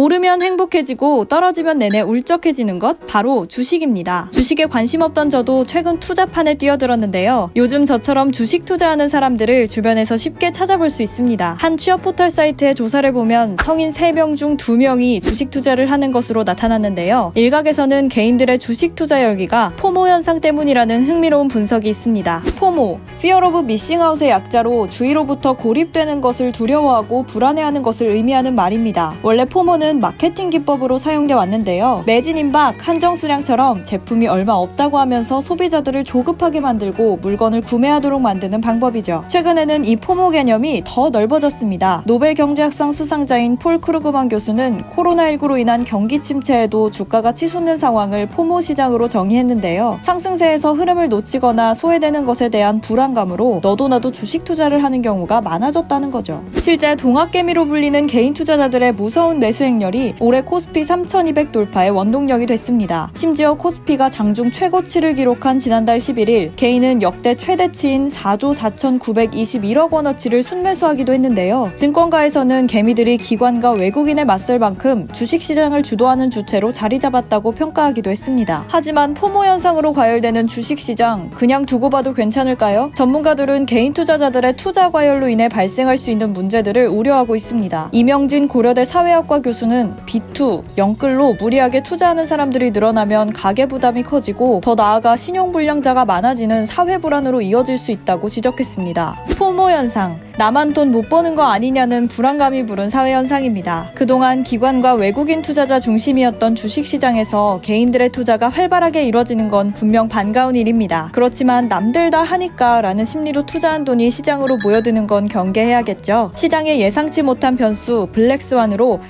오르면 행복해지고 떨어지면 내내 울적해지는 것 바로 주식입니다. 주식에 관심 없던 저도 최근 투자판에 뛰어들었는데요. 요즘 저처럼 주식 투자하는 사람들을 주변에서 쉽게 찾아볼 수 있습니다. 한 취업 포털 사이트의 조사를 보면 성인 3명 중 2명이 주식 투자를 하는 것으로 나타났는데요. 일각에서는 개인들의 주식 투자 열기가 포모 현상 때문이라는 흥미로운 분석이 있습니다. 포모, Fear of Missing Out의 약자로 주위로부터 고립되는 것을 두려워하고 불안해하는 것을 의미하는 말입니다. 원래 포모는 마케팅 기법으로 사용돼 왔는데요. 매진 임박, 한정 수량처럼 제품이 얼마 없다고 하면서 소비자들을 조급하게 만들고 물건을 구매하도록 만드는 방법이죠. 최근에는 이 포모 개념이 더 넓어졌습니다. 노벨 경제학상 수상자인 폴 크루그만 교수는 코로나19로 인한 경기 침체에도 주가가 치솟는 상황을 포모 시장으로 정의했는데요. 상승세에서 흐름을 놓치거나 소외되는 것에 대한 불안감으로 너도 나도 주식 투자를 하는 경우가 많아졌다는 거죠. 실제 동학개미로 불리는 개인 투자자들의 무서운 매수 행 렬이 올해 코스피 3200 돌파의 원동력이 됐습니다. 심지어 코스피가 장중 최고치를 기록한 지난달 11일 개인은 역대 최대치인 4조 4,921억 원어치를 순매수하기도 했는데요. 증권가에서는 개미들이 기관과 외국인에 맞설 만큼 주식시장을 주도하는 주체로 자리 잡았다고 평가하기도 했습니다. 하지만 포모 현상으로 과열되는 주식시장 그냥 두고 봐도 괜찮을까요? 전문가들은 개인 투자자들의 투자 과열로 인해 발생할 수 있는 문제들을 우려하고 있습니다. 이명진 고려대 사회학과 교수는 B2, 영끌로 무리하게 투자하는 사람들이 늘어나면 가계 부담이 커지고 더 나아가 신용불량자가 많아지는 사회 불안으로 이어질 수 있다고 지적했습니다. 포모 현상. 나만 돈 못 버는 거 아니냐는 불안감이 부른 사회 현상입니다. 그동안 기관과 외국인 투자자 중심이었던 주식시장에서 개인들의 투자가 활발하게 이뤄지는 건 분명 반가운 일입니다. 그렇지만 남들 다 하니까 라는 심리로 투자한 돈이 시장으로 모여드는 건 경계해야겠죠. 시장에 예상치 못한 변수, 블랙스완으로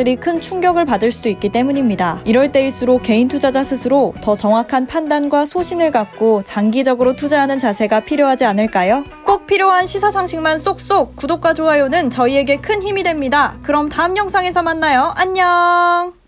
투자자들이 큰 충격을 받을 수도 있기 때문입니다. 이럴 때일수록 개인 투자자 스스로 더 정확한 판단과 소신을 갖고 장기적으로 투자하는 자세가 필요하지 않을까요? 꼭 필요한 시사 상식만 쏙쏙 구독과 좋아요는 저희에게 큰 힘이 됩니다. 그럼 다음 영상에서 만나요. 안녕!